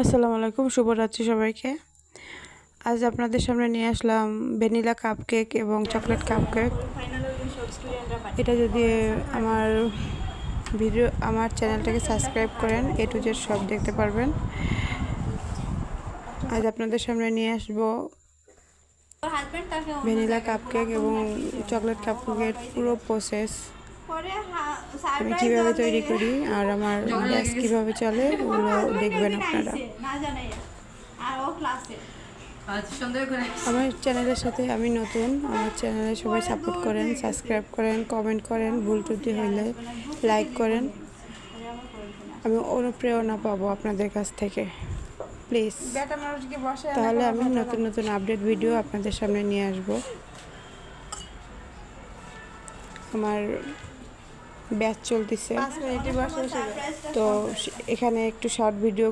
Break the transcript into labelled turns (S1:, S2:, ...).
S1: আসসালামু আলাইকুম, শুভরাত্রি সবাইকে। আজ আপনাদের সামনে নিয়ে আসলাম ভ্যানিলা কাপ কেক এবং চকলেট কাপ কেক এটা যদি আমার ভিডিও, আমার চ্যানেলটাকে সাবস্ক্রাইব করেন, এ টু জেড সব দেখতে পারবেন। আজ আপনাদের সামনে নিয়ে আসব ভ্যানিলা কাপ কেক এবং চকলেট কাপ কেকের পুরো প্রসেস আমি কীভাবে তৈরি করি আর আমার গ্যাস কীভাবে চলে ওগুলো দেখবেন আপনারা।
S2: না জানাই আর ও ক্লাসে
S3: আজ সন্ধ্যা করে
S1: আমার চ্যানেলের সাথে আমি নতুন আমার চ্যানেলে সবাই সাপোর্ট করেন সাবস্ক্রাইব করেন কমেন্ট করেন ভুল ত্রুটি হইলে লাইক করেন। আমি অনুপ্রেরণা পাবো আপনাদের কাছ থেকে প্লিজ তাহলে আমি নতুন নতুন আপডেট ভিডিও আপনাদের সামনে নিয়ে আসব। আমার ব্যাচ চলতেছে। তো এখানে একটু শর্ট ভিডিও